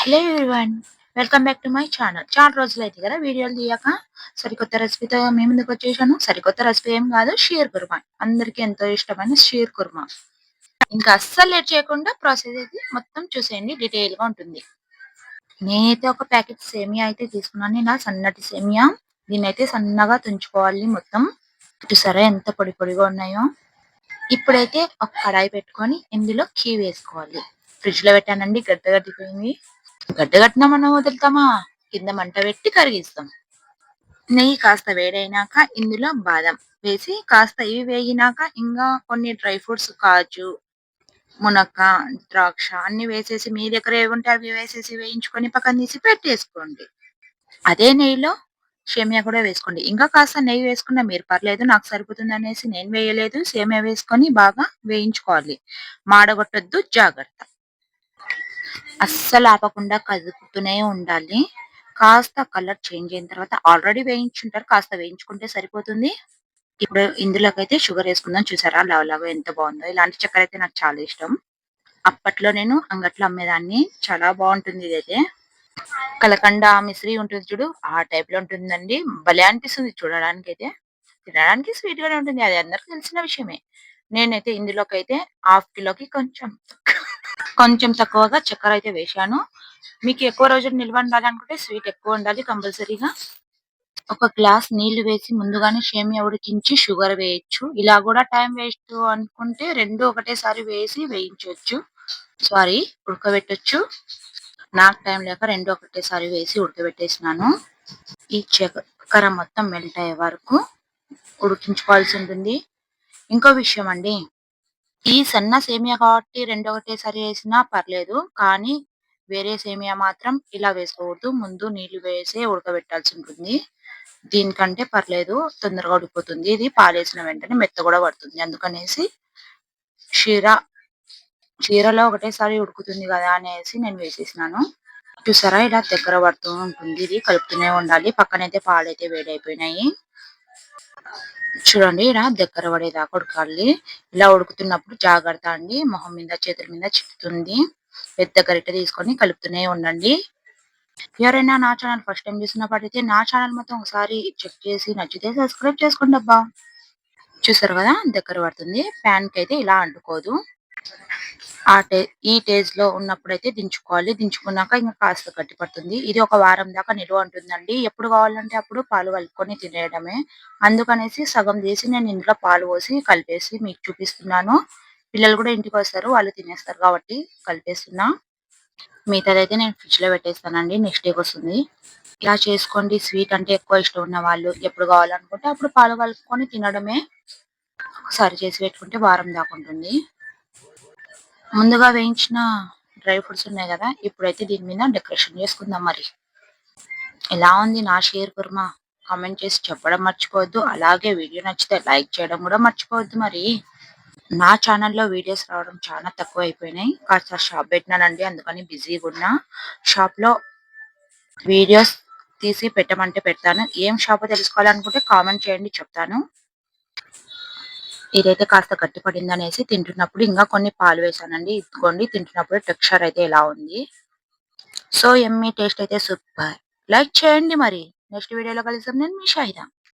Hello everyone welcome back to my channel చాలా రోజులు అయితే కదా వీడియోలు తీయక? సరికొత్త రెసిపీతో మీ ముందుకు వచ్చేసాను. సరికొత్త రెసిపీ ఏం కాదు షీర్ కుర్మా. అందరికీ ఎంతో ఇష్టమైన షీర్ కుర్మా. ఇంకా అస్సలు లేట్ చేయకుండా ప్రాసెస్ అయితే మొత్తం చూసేయండి డీటెయిల్గా ఉంటుంది. నేనైతే ఒక ప్యాకెట్ సేమియా అయితే తీసుకున్నాను. ఇలా సన్నటి సేమియా. దీన్ని అయితే సన్నగా తుంచుకోవాలి మొత్తం. చూసారా ఎంత పొడి పొడిగా ఉన్నాయో. ఇప్పుడైతే ఒక కడాయి పెట్టుకొని ఇందులో కీ వేసుకోవాలి. ఫ్రిడ్జ్లో పెట్టానండి గడ్డ గడ్డిపోయింది గడ్డగట్టిన మనం వదులుతామా? కింద మంట పెట్టి కరిగిస్తాం. నెయ్యి కాస్త వేడైనాక ఇందులో బాదం వేసి కాస్త ఇవి వేగినాక ఇంకా కొన్ని డ్రై ఫ్రూట్స్ కాజు మునక్క ద్రాక్ష అన్ని వేసేసి మీ దగ్గర ఏవి ఉంటే అవి వేసేసి వేయించుకొని పక్కన తీసి పెట్టేసుకోండి. అదే నెయ్యిలో సేమియా కూడా వేసుకోండి. ఇంకా కాస్త నెయ్యి వేసుకున్నా మీరు పర్లేదు నాకు సరిపోతుంది అనేసి నేను వేయలేదు. సేమియా వేసుకొని బాగా వేయించుకోవాలి. మాడగొట్టద్దు జాగ్రత్త. అస్సలు ఆపకుండా కదుపుతూనే ఉండాలి. కాస్త కలర్ చేంజ్ అయిన తర్వాత ఆల్రెడీ వేయించుంటారు. కాస్త వేయించుకుంటే సరిపోతుంది. ఇప్పుడు ఇందులోకి అయితే షుగర్ వేసుకుందాం. చూసారా? లవ్ లవ్ ఎంత బాగుందో. ఇలాంటి చక్కెర అయితే నాకు చాలా ఇష్టం. అప్పట్లో నేను అంగట్లో అమ్మేదాన్ని. చాలా బాగుంటుంది ఇదైతే. కలకండ మిశ్రీ ఉంటుంది చూడు. ఆ టైప్లో ఉంటుందండి. భలే అనిపిస్తుంది చూడడానికి అయితే తినడానికి స్వీట్ గానే ఉంటుంది. అది అందరికి తెలిసిన విషయమే. నేనైతే ఇందులోకి అయితే హాఫ్ కిలోకి కొంచెం కొంచెం తక్కువగా చక్కెర అయితే వేశాను. మీకు ఎక్కువ రోజులు నిల్వ ఉండాలనుకుంటే స్వీట్ ఎక్కువ ఉండాలి కంపల్సరీగా. ఒక గ్లాస్ నీళ్ళు వేసి ముందుగానే షేమియా ఉడికించి షుగర్ వేయచ్చు. ఇలా కూడా టైం వేస్ట్ అనుకుంటే రెండు ఒకటేసారి వేసి వేయించవచ్చు సారీ ఉడకబెట్టచ్చు. నాకు టైం లేక రెండు ఒకటేసారి వేసి ఉడకబెట్టేసినాను. ఈ చక్కెర మొత్తం మెల్ట్ అయ్యే వరకు ఉడికించుకోవాల్సి ఉంటుంది. ఇంకో విషయం అండి. ఈ సన్న సేమియా కాబట్టి రెండు ఒకటేసారి వేసినా పర్లేదు. కానీ వేరే సేమియా మాత్రం ఇలా వేసుకోకూడదు. ముందు నీళ్ళు వేసి ఉడకబెట్టాల్సి ఉంటుంది. దీనికంటే పర్లేదు. తొందరగా ఉడికిపోతుంది. ఇది పాలేసిన వెంటనే మెత్త కూడా పడుతుంది. అందుకనేసి క్షీర చీరలో ఒకటేసారి ఉడుకుతుంది కదా అనేసి నేను వేసేసినాను. చూసారా? ఇలా దగ్గర పడుతూ ఉంటుంది. ఇది కలుపుతూనే ఉండాలి. పక్కనైతే పాలైతే వేడైపోయినాయి. చూడండి ఇలా దగ్గర పడేదాకా ఉడకాలి ఇలా ఉడుకుతున్నప్పుడు జాగ్రత్త అండి. మొహం మీద చేతుల మీద చిక్కుతుంది. పెద్ద గరిట తీసుకొని కలుపుతూనే ఉండండి. ఎవరైనా నా ఛానల్ ఫస్ట్ టైం చూసినప్పుడైతే నా ఛానల్ మొత్తం ఒకసారి చెక్ చేసి నచ్చితే సబ్స్క్రైబ్ చేసుకోండి అబ్బా. చూసారు కదా దగ్గర పడుతుంది. ప్యాన్కి అయితే ఇలా అంటుకోదు. ఆ టే ఈ టేజ్లో ఉన్నప్పుడైతే దించుకోవాలి. దించుకున్నాక ఇంకా కాస్త గట్టి పడుతుంది. ఇది ఒక వారం దాకా నిల్వ ఉంటుందండి. ఎప్పుడు కావాలంటే అప్పుడు పాలు కలుపుకొని తినేయడమే. అందుకనేసి సగం చేసి నేను ఇంట్లో పాలు పోసి కలిపేసి మీకు చూపిస్తున్నాను. పిల్లలు కూడా ఇంటికి వస్తారు. వాళ్ళు తినేస్తారు కాబట్టి కలిపేస్తున్నా. మిగతాదైతే నేను ఫ్రిడ్జ్లో పెట్టేస్తానండి. నెక్స్ట్ డేకి వస్తుంది. ఇలా చేసుకోండి. స్వీట్ అంటే ఎక్కువ ఇష్టం ఉన్న వాళ్ళు ఎప్పుడు కావాలనుకుంటే అప్పుడు పాలు కలుపుకొని తినడమే. ఒకసారి చేసి పెట్టుకుంటే వారం దాకా ఉంటుంది. ముందుగా వేయించిన డ్రై ఫ్రూట్స్ ఉన్నాయి కదా ఇప్పుడైతే దీని మీద డెకరేషన్ చేసుకుందాం మరి. ఎలా ఉంది నా షేర్ కుర్మా? కామెంట్ చేసి చెప్పడం మర్చిపోవద్దు అలాగే వీడియో నచ్చితే లైక్ చేయడం కూడా మర్చిపోవద్దు మరి. నా ఛానల్లో వీడియోస్ రావడం చాలా తక్కువ అయిపోయినాయి కాస్త షాప్ పెట్టినానండి అందుకని బిజీగా ఉన్నా షాప్లో వీడియోస్ తీసి పెట్టమంటే పెడతాను. ఏం షాప్ తెలుసుకోవాలనుకుంటే కామెంట్ చేయండి చెప్తాను. ఇదైతే కాస్త గట్టి పడింది అనేసి తింటున్నప్పుడు ఇంకా కొన్ని పాలు వేసానండి. ఇదిగోండి తింటున్నప్పుడు టెక్స్చర్ అయితే ఇలా ఉంది. సో ఎమ్మి టేస్ట్ అయితే సూపర్. లైక్ చేయండి మరి. నెక్స్ట్ వీడియోలో కలుద్దాం. నేను మీ షాహిదా